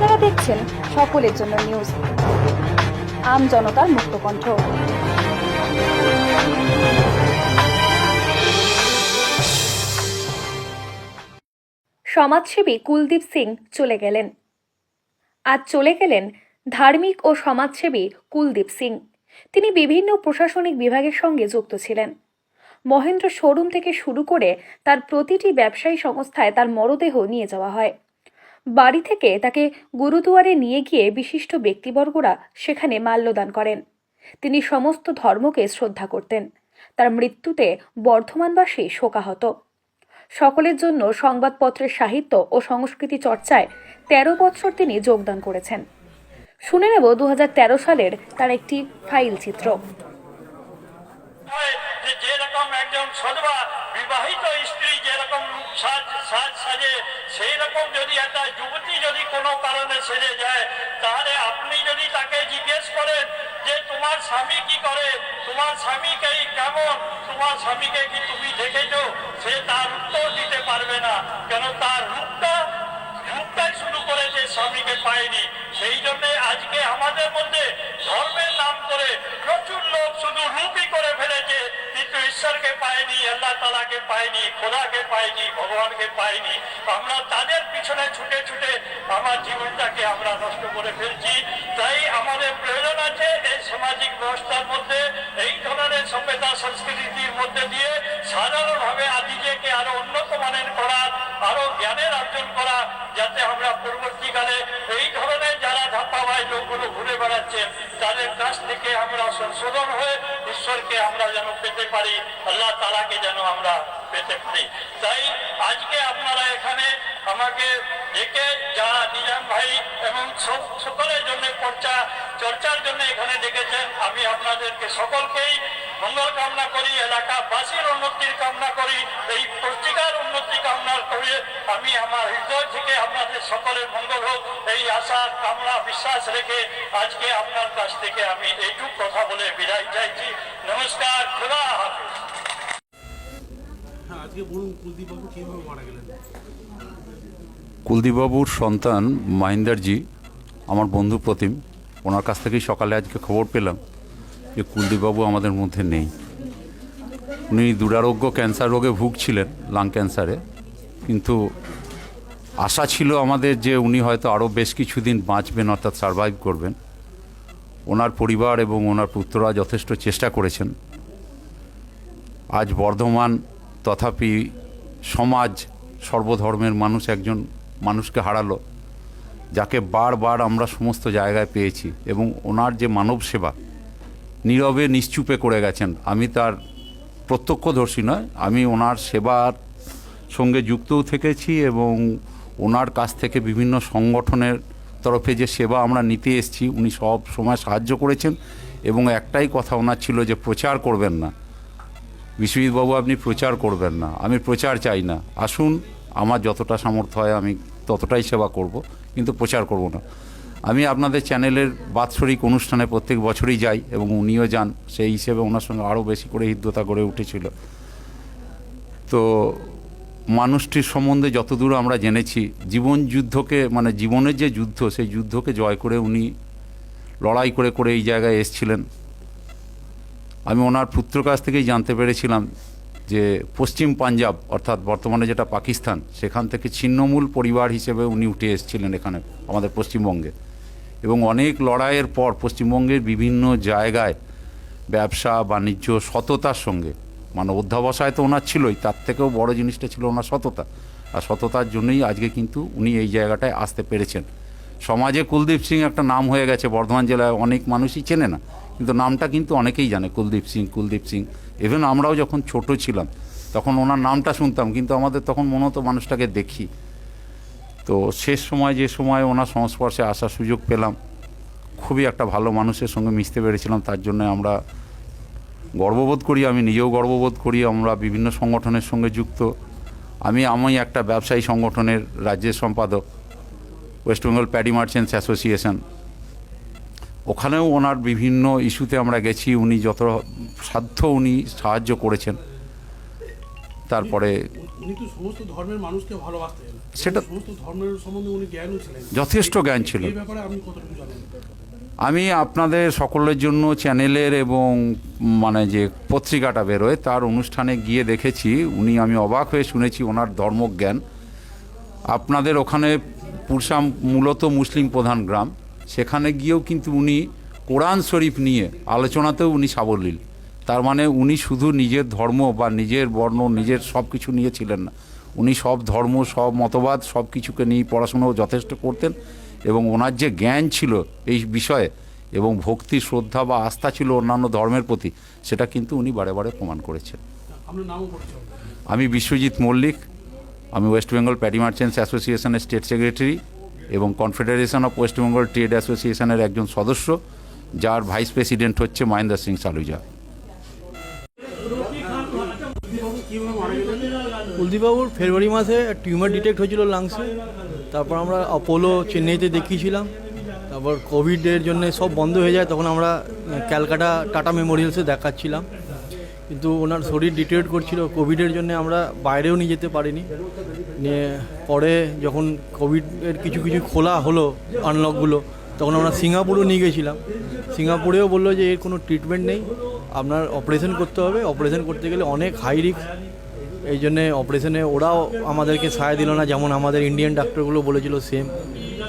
আপনারা দেখছেন সকলের জন্য নিউজ আম জনতার মুক্ত কণ্ঠ সমাজসেবী কুলদীপ সিং চলে গেলেন। আজ চলে গেলেন ধার্মিক ও সমাজসেবী কুলদীপ সিং। তিনি বিভিন্ন প্রশাসনিক বিভাগের সঙ্গে যুক্ত ছিলেন। মহেন্দ্র শোরুম থেকে শুরু করে তার প্রতিটি ব্যবসায়ী সংস্থায় তার মরদেহ নিয়ে যাওয়া হয়। বাড়ি থেকে তাকে গুরুদুয়ারে নিয়ে গিয়ে বিশিষ্ট ব্যক্তিবর্গরা সেখানে মাল্যদান করেন। তিনি সমস্ত ধর্মকে শ্রদ্ধা করতেন। তার মৃত্যুতে বর্ধমানবাসী শোকাহত। সকলের জন্য সংবাদপত্রের সাহিত্য ও সংস্কৃতি চর্চায় তেরো বছর তিনি যোগদান করেছেন। শুনে নেব দু হাজার তেরো সালের তার একটি ফাইল চিত্র। যেরকম একজন বিবাহিত স্ত্রী যেরকম সেই রকম যদি একটা যুবতী যদি কোনো কারণে সেজে যায়। তাহলে আপনি যদি তাকে জিজ্ঞেস করেন যে, তোমার স্বামী কি করে? তোমার স্বামীকে কেমন? তোমার স্বামীকে কি তুমি দেখেছ? সে তার উত্তর দিতে পারবে না। কেন তার রূপটা, রূপটাই শুরু করেছে স্বামীকে পায়নি। সেই জন্য আজকে আমাদের মধ্যে ধর্মের নাম করে প্রচুর লোক শুধু রূপই করে ফেলেছে। ঈশ্বরকে পায়নি আল্লাহ তালাকে পায়নি খোদাকে পায়নি ভগবানকে পায়নি আমরা তাদের পিছনে ছুটে ছুটে আমার জীবনটাকে আমরা নষ্ট করে ফেলছি। তাই আমাদের প্রয়োজন আছে এই সামাজিক ব্যবস্থার মধ্যে, এই ধরনের সভ্যতা সংস্কৃতির মধ্যে দিয়ে সাধারণভাবে নিজেকে আরও উন্নত মানের করা, আরও জ্ঞানের অর্জন করা, যাতে আমরা পরবর্তীকালে এই ধরনের এবং সকলের জন্য চর্চা, চর্চার জন্য এখানে ডেকেছেন, আমি আপনাদেরকে সকলকেই মঙ্গল কামনা করি, এলাকাবাসীর উন্নতির কামনা করি, এই কামনা করে আমি আমার হৃদয় থেকে আপনাদের সকলের মঙ্গল হোক এই আশা কামনা বিশ্বাস রেখে আজকে আপনার কাছ থেকে আমি এইটুক কথা বলে বিদায় চাইছি। নমস্কার হাফিজ। হ্যাঁ আজকে বলুন কুলদীপবাবু কীভাবে মারা গেলেন? কুলদীপবাবুর সন্তান মাহিন্দারজি আমার বন্ধু প্রতিম ওনার কাছ থেকেই সকালে আজকে খবর পেলাম যে কুলদীপবাবু আমাদের মধ্যে নেই। উনি দুরারোগ্য ক্যান্সার রোগে ভুগছিলেন লাং ক্যান্সারে কিন্তু আশা ছিল আমাদের যে উনি হয়তো আরও বেশ কিছুদিন বাঁচবেন, অর্থাৎ সারভাইভ করবেন। ওনার পরিবার এবং ওনার পুত্ররা যথেষ্ট চেষ্টা করেছেন। আজ বর্ধমান তথাপি সমাজ সর্বধর্মের মানুষ একজন মানুষকে হারালো, যাকে বারবার আমরা সমস্ত জায়গায় পেয়েছি এবং ওনার যে মানব সেবা নীরবে নিশ্চুপে করে গেছেন। আমি তার প্রত্যক্ষদর্শী নয়, আমি ওনার সেবার সঙ্গে যুক্তও থেকেছি এবং ওনার কাছ থেকে বিভিন্ন সংগঠনের তরফে যে সেবা আমরা নিতে এসেছি, উনি সব সময় সাহায্য করেছেন এবং একটাই কথা ওনার ছিল যে প্রচার করবেন না। বিশ্বজিৎবাবু আপনি প্রচার করবেন না। আমি প্রচার চাই না। আসুন, আমার যতটা সামর্থ্য হয় আমি ততটাই সেবা করব, কিন্তু প্রচার করব না। আমি আপনাদের চ্যানেলের বাৎসরিক অনুষ্ঠানে প্রত্যেক বছরই যাই এবং উনিও যান। সেই হিসেবে ওনার সঙ্গে আরও বেশি করে হৃদ্যতা গড়ে উঠেছিল। তো মানুষটির সম্বন্ধে যতদূর আমরা জেনেছি, জীবন যুদ্ধকে মানে জীবনের যে যুদ্ধ, সেই যুদ্ধকে জয় করে উনি লড়াই করে করে এই জায়গায় এসছিলেন। আমি ওনার পুত্র কাছ থেকেই জানতে পেরেছিলাম যে পশ্চিম পাঞ্জাব, অর্থাৎ বর্তমানে যেটা পাকিস্তান, সেখান থেকে ছিন্নমূল পরিবার হিসেবে উনি উঠে এসেছিলেন এখানে, আমাদের পশ্চিমবঙ্গে। এবং অনেক লড়াইয়ের পর পশ্চিমবঙ্গের বিভিন্ন জায়গায় ব্যবসা, বাণিজ্য, সততার সঙ্গে মানে অধ্যাবসায় তো ওনার ছিলই, তার থেকেও বড় জিনিসটা ছিল ওনার সততা। আর সততার জন্যই আজকে কিন্তু উনি এই জায়গাটায় আসতে পেরেছেন। সমাজে কুলদীপ সিং একটা নাম হয়ে গেছে, বর্ধমান জেলায় অনেক মানুষই চেনে না, কিন্তু নামটা কিন্তু অনেকেই জানে, কুলদীপ সিং কুলদীপ সিং। ইভেন আমরাও যখন ছোট ছিলাম, তখন ওনার নামটা শুনতাম, কিন্তু আমাদের তখন মনে হতো মানুষটাকে দেখি। তো শেষ সময় যে সময় ওনার সংস্পর্শে আসার সুযোগ পেলাম, খুবই একটা ভালো মানুষের সঙ্গে মিশতে পেরেছিলাম, তার জন্য আমরা গর্ববোধ করি আমি নিজেও গর্ববোধ করি আমরা বিভিন্ন সংগঠনের সঙ্গে যুক্ত। আমি আমি একটা ব্যবসায়ী সংগঠনের রাজ্যের সম্পাদক West Bengal paddy merchants association ওখানেও ওনার বিভিন্ন ইস্যুতে আমরা গেছি উনি যত সাধ্য উনি সাহায্য করেছেন। তারপরে সেটা- যথেষ্ট জ্ঞান ছিল। আমি আপনাদের সকলের জন্য চ্যানেলের এবং মানে যে পত্রিকাটা বেরোয়, তার অনুষ্ঠানে গিয়ে দেখেছি, উনি আমি অবাক হয়ে শুনেছি ওনার ধর্মজ্ঞান। আপনাদের ওখানে পুরসা মূলত মুসলিম প্রধান গ্রাম। সেখানে গিয়েও কিন্তু উনি কোরআন শরীফ নিয়ে আলোচনাতেও উনি সাবলীল। তার মানে উনি শুধু নিজের ধর্ম বা নিজের বর্ণ, নিজের সব কিছু নিয়ে ছিলেন না। উনি সব ধর্ম, সব মতবাদ সব কিছুকে নিয়ে পড়াশোনাও যথেষ্ট করতেন। এবং ওনার যে জ্ঞান ছিল এই বিষয়ে এবং ভক্তি শ্রদ্ধা বা আস্থা ছিল অন্যান্য ধর্মের প্রতি সেটা কিন্তু উনি বারে বারে প্রমাণ করেছেন। আমি বিশ্বজিৎ মল্লিক আমি ওয়েস্ট বেঙ্গল প্যাডি মার্চেন্টস অ্যাসোসিয়েশনের স্টেট সেক্রেটারি এবং confederation of West Bengal trade অ্যাসোসিয়েশনের একজন সদস্য যার ভাইস প্রেসিডেন্ট হচ্ছে মহেন্দ্র সিং সালুজা। কুলদীপবাবুর ফেব্রুয়ারি মাসে টিউমার ডিটেক্ট হয়েছিল লাংসে। তারপর আমরা অপোলো চেন্নাইতে দেখিয়েছিলাম। তারপর কোভিডের জন্য সব বন্ধ হয়ে যায়, তখন আমরা ক্যালকাটা টাটা মেমোরিয়ালসে দেখাচ্ছিলাম। কিন্তু ওনার শরীর ডিটেক্ট করছিল, কোভিডের জন্য আমরা বাইরেও নিয়ে যেতে পারিনি। নিয়ে পরে যখন কোভিডের কিছু কিছু খোলা হলো আনলকগুলো তখন আমরা সিঙ্গাপুরও নিয়ে গেছিলাম। সিঙ্গাপুরেও বলল যে এর কোনো ট্রিটমেন্ট নেই, আপনার অপারেশন করতে হবে। অপারেশন করতে গেলে অনেক হাই রিস্ক এই জন্যে অপারেশনে ওরাও আমাদেরকে সায় দিল না, যেমন আমাদের ইন্ডিয়ান ডাক্তারগুলো বলেছিল সেম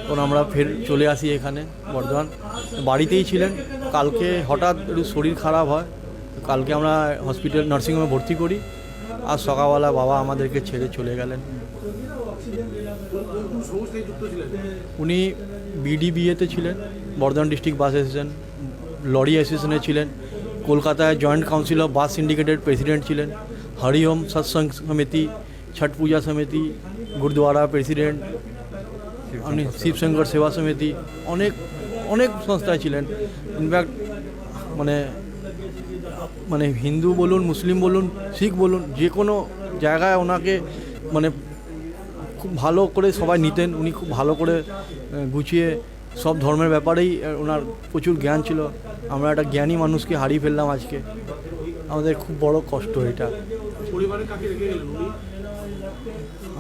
তখন আমরা ফের চলে আসি এখানে, বর্ধমান। বাড়িতেই ছিলেন। কালকে হঠাৎ একটু শরীর খারাপ হয়, কালকে আমরা হসপিটাল নার্সিংহোমে ভর্তি করি। আর সকালবেলা বাবা আমাদেরকে ছেড়ে চলে গেলেন। উনি বিডিবিএতে ছিলেন, Bardhaman district bus association lorry অ্যাসোসিয়েশনে ছিলেন। কলকাতায় জয়েন্ট কাউন্সিল অফ বাস সিন্ডিকেটের প্রেসিডেন্ট ছিলেন। হরিওম সৎসঙ্গ সমিতি ছট পূজা সমিতি গুরুদ্বারা প্রেসিডেন্ট উনি শিবশঙ্কর সেবা সমিতি অনেক অনেক সংস্থায় ছিলেন ইনফ্যাক্ট মানে মানে হিন্দু বলুন মুসলিম বলুন শিখ বলুন যে কোনো জায়গায় ওনাকে মানে খুব ভালো করে সবাই নিতেন উনি খুব ভালো করে গুছিয়ে সব ধর্মের ব্যাপারেই ওনার প্রচুর জ্ঞান ছিল আমরা একটা জ্ঞানী মানুষকে হারিয়ে ফেললাম আজকে। আমাদের খুব বড় কষ্ট এটা।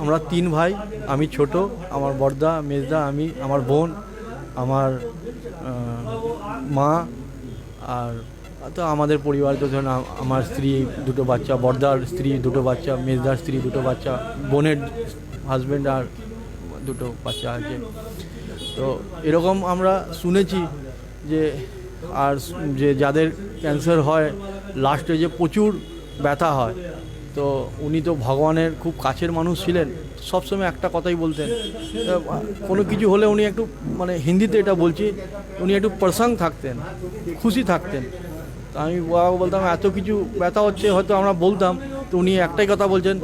আমরা তিন ভাই, আমি ছোট, আমার বর্দা, মেজদা, আমি, আমার বোন, আমার মা, আর তো আমাদের পরিবার, তো ধরুন আমার স্ত্রী দুটো বাচ্চা, বর্দার স্ত্রী দুটো বাচ্চা, মেজদার স্ত্রী দুটো বাচ্চা, বোনের হাজব্যান্ড আর দুটো বাচ্চা আছে। তো এরকম আমরা শুনেছি যে, আর যে যাদের ক্যান্সার হয় লাস্টে যে প্রচুর ব্যথা হয় তো উনি তো ভগবানের খুব কাছের মানুষ ছিলেন। সবসময় একটা কথাই বলতেন। কোনো কিছু হলে উনি একটু মানে হিন্দিতে এটা বলছি, উনি একটু প্রসঙ্গ থাকতেন, খুশি থাকতেন। তা আমি বাবা বলতাম, এত কিছু ব্যথা হচ্ছে, হয়তো আমরা বলতাম। তো উনি একটাই কথা বলছেন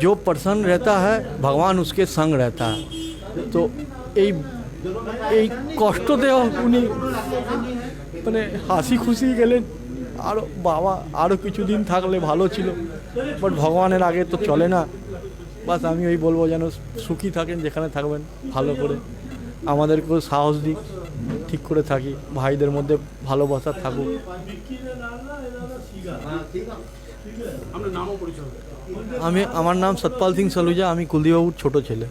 যে প্রসন্ন রেতা হ্যাঁ ভগবান উসকে সঙ্গ রেতা তো এই এই কষ্ট দেওয়া উনি মানে হাসি খুশি গেলেন। আরও বাবা আরও কিছুদিন থাকলে ভালো ছিল। বাট ভগবানের আগে তো চলে না। বাস আমি ওই বলব যেন সুখী থাকেন, যেখানে থাকবেন, ভালো করে। আমাদেরকেও সাহস দিক, ঠিক করে থাকি। ভাইদের মধ্যে ভালোবাসা থাকুক। আমি, আমার নাম সতপাল সিং সলুজা, আমি কুলদীপবাবুর ছোট ছেলে।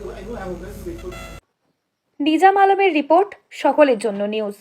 নিজাম আলমের রিপোর্ট, সকলের জন্য নিউজ।